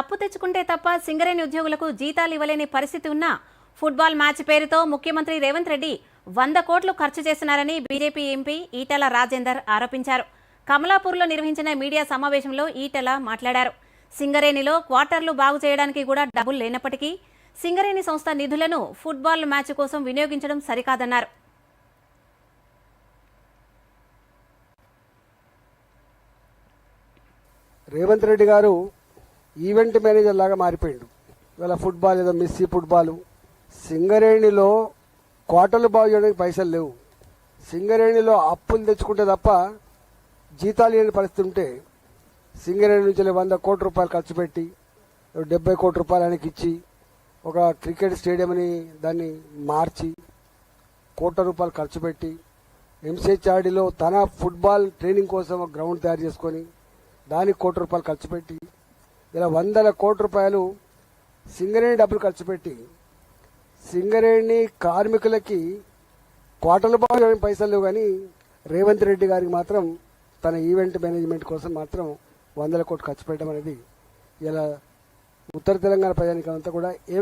అప్పు తెచ్చుకుంటే తప్ప సింగరేణి ఉద్యోగులకు జీతాలు ఇవ్వలేని పరిస్థితి ఉన్నా ఫుట్బాల్ మ్యాచ్ పేరుతో ముఖ్యమంత్రి రేవంత్ రెడ్డి వంద కోట్లు ఖర్చు చేస్తున్నారని బీజేపీ ఎంపీ ఈటెల రాజేందర్ ఆరోపించారు. కమలాపూర్లో నిర్వహించిన మీడియా సమావేశంలో ఈటెల మాట్లాడారు. సింగరేణిలో క్వార్టర్లు బాగు చేయడానికి కూడా డబ్బులు లేనప్పటికీ సింగరేణి సంస్థ నిధులను ఫుట్బాల్ మ్యాచ్ కోసం వినియోగించడం సరికాదన్నారు. రేవంత్ రెడ్డి గారు ఈవెంట్ మేనేజర్ లాగా మారిపోయిండు. ఇవాళ ఫుట్బాల్ ఏదో మిస్సీ ఫుట్బాల్. సింగరేణిలో కోటలు బాగు చేయడానికి పైసలు లేవు. సింగరేణిలో అప్పులు తెచ్చుకుంటే తప్ప జీతాలు లేని పరిస్థితి ఉంటే సింగరేణి నుంచి వంద కోట్ల రూపాయలు ఖర్చు పెట్టి డెబ్బై కోట్ల రూపాయలు ఆయనకి ఇచ్చి ఒక క్రికెట్ స్టేడియంని దాన్ని మార్చి కోట్ల రూపాయలు ఖర్చు పెట్టి ఎంసీహెచ్ఆర్డీలో తన ఫుట్బాల్ ట్రైనింగ్ కోసం ఒక గ్రౌండ్ తయారు చేసుకొని దానికి కోటి రూపాయలు ఖర్చు పెట్టి ఇలా వందల కోట్ల రూపాయలు సింగరేణి డబ్బులు ఖర్చు పెట్టి సింగరేణి కార్మికులకి కోటల బాగా పైసలు కానీ రేవంత్ రెడ్డి గారికి మాత్రం తన ఈవెంట్ మేనేజ్మెంట్ కోసం మాత్రం వందల కోట్లు ఖర్చు పెట్టడం అనేది ఇలా ఉత్తర తెలంగాణ ప్రజానికం అంతా కూడా ఏ